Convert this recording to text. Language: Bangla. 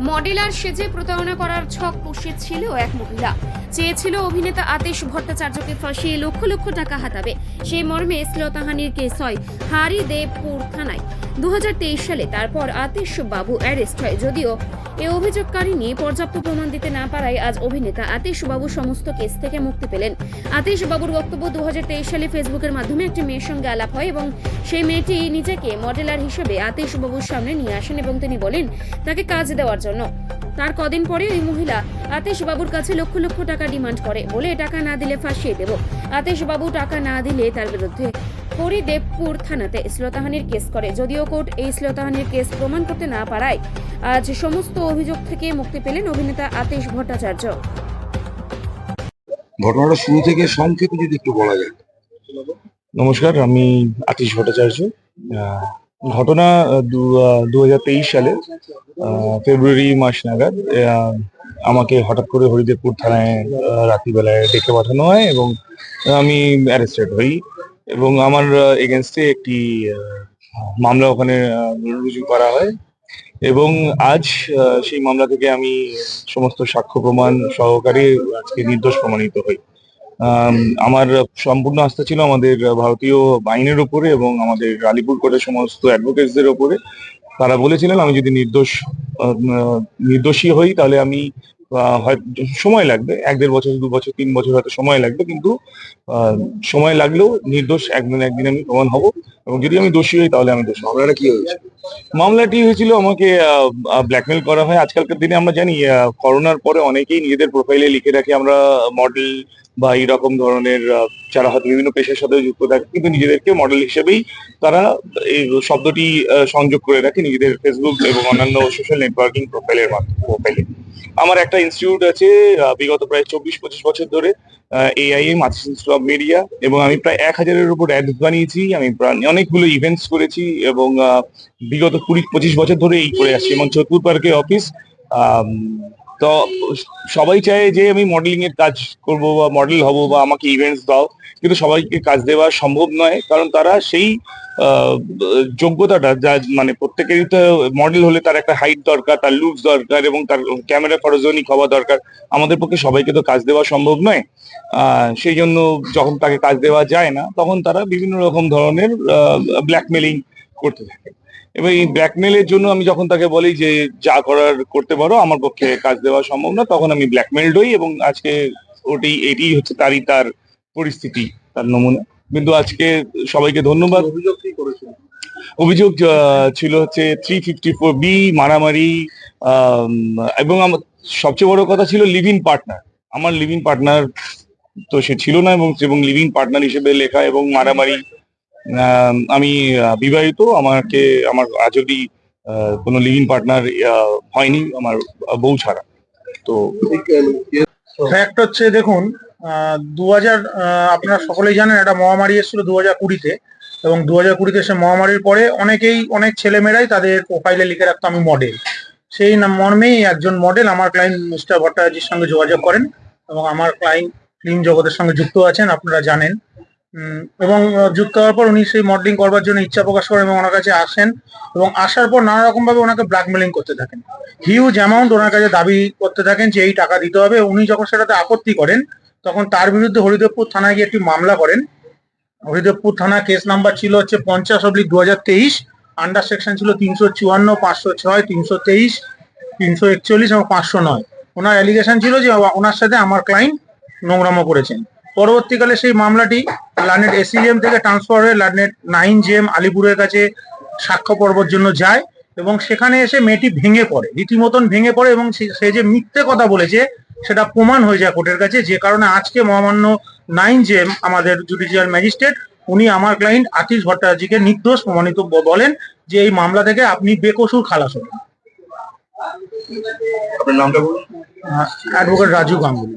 মডেলার সেজে প্রতারণা করার ছক কষেছিল এক মহিলা। চেয়েছিল অভিনেতা আতেশ ভট্টাচার্যকে ফাঁসিয়ে লক্ষ লক্ষ টাকা হাতাবে। সেই মর্মে শ্লতাহানির কেস হয় হারি দেবপুর থানায়। দু হাজার তেইশ সালে তারপর আতেশ বাবু অ্যারেস্ট হয়, যদিও এ অভিযোগকারী নিয়ে পর্যাপ্ত প্রমাণ দিতে না পারায় আজ অভিনেতা আতেশ বাবু সমস্ত কেস থেকে মুক্তি পেলেন। আতেশ বাবুর বক্তব্য দুহাজার তেইশ সালে ফেসবুকের মাধ্যমে একটি মেয়ের সঙ্গে আলাপ হয় এবং সেই মেয়েটি নিজেকে মডেলার হিসেবে আতেশ বাবুর সামনে নিয়ে আসেন এবং তিনি বলেন, তাকে কাজ দেওয়ার জন্য। তার কদিন পরে ওই মহিলা আতেশ বাবুর কাছে লক্ষ লক্ষ টাকা ডিমান্ড করে বলে টাকা না দিলে ফাঁসিয়ে দেব। আতেশ বাবু টাকা না দিলে তার বিরুদ্ধে হরিদেবপুর থানাতে শ্লোতাহানির কেস করে। যদিও কোর্ট এই শ্লোতাহানির কেস প্রমাণ করতে না পারায় আজ সমস্ত অভিযোগ থেকে মুক্তি পেলেন অভিনেতা আতেশ ভট্টাচার্য। ঘটনাটা শুরু থেকে সংক্ষেপে যদি একটু বলা যায়। নমস্কার আমি আতিশ ভট্টাচার্য। ঘটনা দু হাজার তেইশ সালে ফেব্রুয়ারি মাস নাগাদ আমাকে হঠাৎ করে হরিদেবপুর থানায় রাত্রিবেলায় ডেকে পাঠানো হয় এবং আমি অ্যারেস্টেড হই এবং আমার এগেনস্টে একটি মামলা ওখানে রুজু করা হয়। এবং আজ সেই মামলা থেকে আমি সমস্ত সাক্ষ্য প্রমাণ সহকারে আজকে নির্দোষ প্রমাণিত হই। আম, আমার সম্পূর্ণ আস্থা ছিল আমাদের ভারতীয় আইনের উপরে এবং আমাদের আলিপুর কোর্টের সমস্ত অ্যাডভোকেটসদের উপরে। তারা বলেছিলেন আমি যদি নির্দোষ নির্দোষী হই তাহলে আমি সময় লাগবে। এক দেড় বছর দু বছর তিন বছর হয়তো সময় লাগবে কিন্তু আহ, সময় লাগলেও নির্দোষ একদিন একদিন আমি প্রমাণ হব। এবং যদি আমি দোষী হই তাহলে আমি দোষী মামলাটা কি হয়েছে মামলাটি হয়েছিল আমাকে ব্ল্যাকমেল করা হয়। আজকালকার দিনে আমরা জানি করোনার পরে অনেকেই নিজেদের প্রোফাইলে লিখে রাখে। আমরা মডেল বা এইরকম ধরনের যারা হয়তো বিভিন্ন পেশার সাথে যুক্ত থাকে। কিন্তু নিজেদেরকে মডেল হিসেবেই তারা এই শব্দটি সংযোগ করে রাখে নিজেদের ফেসবুক এবং অন্যান্য সোশ্যাল নেটওয়ার্কিং প্রোফাইলের প্রোফাইলে আমার একটা ইনস্টিটিউট আছে বিগত প্রায় চব্বিশ, পঁচিশ বছর ধরে AIM artist institute of media এবং আমি প্রায় এক হাজারের উপর অ্যাডস বানিয়েছি। আমি অনেকগুলো ইভেন্টস করেছি এবং বিগত কুড়ি, পঁচিশ বছর ধরে এই করে আসছি। এবং চতুর পার্কে অফিস তো সবাই চায় যে আমি মডেলিং এর কাজ করব বা মডেল হব বা আমাকে ইভেন্টস দাও, কিন্তু সবাইকে কাজ দেওয়া সম্ভব নয়, কারণ তারা সেই যোগ্যতাটা যা মানে প্রত্যেকেরই তো মডেল হলে তার একটা হাইট দরকার, তার লুকস দরকার এবং তার ক্যামেরা ফটোজেনিক হওয়া দরকার। আমাদের পক্ষে সবাইকে তো কাজ দেওয়া সম্ভব নয়। সেই জন্য যখন তাকে কাজ দেওয়া যায় না, তখন তারা বিভিন্ন রকম ধরনের ব্ল্যাকমেলিং করতে থাকে। এবং এই ব্ল্যাকমেলের জন্য আমি যখন তাকে বলি যে যা করার করতে পারো আমার পক্ষে কাজ দেওয়া সম্ভব না তখন আমি ব্ল্যাকমেলড হই এবং আজকে ওটি এটি হচ্ছে তারই তার পরিস্থিতি তার নমুনা। কিন্তু আজকে সবাইকে ধন্যবাদ। অভিযোগ কি করেছিল অভিযোগ ছিল হচ্ছে থ্রি ফিফটি ফোর বি মারামারি এবং আমার সবচেয়ে বড় কথা ছিল লিভিং পার্টনার। আমার লিভিং পার্টনার তো সে ছিল না এবং এবং লিভিং পার্টনার হিসেবে লেখা এবং মারামারি আম, বিবাহিত আমাকে আমার আজ অব্দি কোনো লিভিং পার্টনার হয়নি আমার বউ ছাড়া। তো ফ্যাক্ট হচ্ছে দেখুন দু হাজার আপনারা সকলেই জানেন একটা মহামারী এসেছিল দু হাজার কুড়িতে এবং দু হাজার কুড়িতে সে মহামারীর পরে অনেকেই অনেক ছেলেমেয়েরাই তাদের প্রোফাইলে লিখে রাখতো আমি মডেল সেই মর্মেই একজন মডেল আমার ক্লায়েন্ট মিস্টার ভট্টাচার্যের সঙ্গে যোগাযোগ করেন এবং আমার ক্লায়েন্ট ফিল্ম জগতের সঙ্গে যুক্ত আছেন আপনারা জানেন। এবং যুক্ত হওয়ার পর উনি সেই মডেলিং করবার জন্য ইচ্ছা প্রকাশ করেন এবং ওনার কাছে আসেন এবং আসার পর নানা রকম ভাবে ওনাকে ব্ল্যাকমেলিং করতে থাকেন। হিউজ অ্যামাউন্ট ওনার কাছে দাবি করতে থাকেন যে এই টাকা দিতে হবে। উনি যখন সেটাতে আপত্তি করেন, তখন তার বিরুদ্ধে হরিদেবপুর থানায় গিয়ে একটি মামলা করেন। হরিদেবপুর থানা কেস নাম্বার ছিল হচ্ছে পঞ্চাশ অব্লিক দু হাজার তেইশ আন্ডার সেকশন ছিল তিনশো চুয়ান্ন, পাঁচশো ছয়, তিনশো তেইশ, তিনশো একচল্লিশ এবং পাঁচশো নয়। ওনার অ্যালিগেশন ছিল যে ওনার সাথে আমার ক্লায়েন্ট নোংরামো করেছেন। পরবর্তীকালে সেই মামলাটি লার্নেট এসিজিএম থেকে ট্রান্সফার হয়ে লার্নেট নাইন জিএম আলিপুরের কাছে সাক্ষ্য পর্বর জন্য যায় এবং সেখানে এসে মেয়েটি ভেঙে পড়ে রীতিমতন ভেঙে পড়ে এবং সে- যে মিথ্যে কথা বলেছে সেটা প্রমাণ হয়ে যায় কোর্টের কাছে যে কারণে আজকে মহামান্য নাইন জেম আমাদের জুডিশিয়াল ম্যাজিস্ট্রেট উনি আমার ক্লায়েন্ট আতিশ ভট্টাচার্যকে নির্দোষ প্রমাণিত বলেন যে এই মামলা থেকে আপনি বেকসুর খালাস হবেন আপনার নামটা বলুন। অ্যাডভোকেট রাজু গাঙ্গুলি।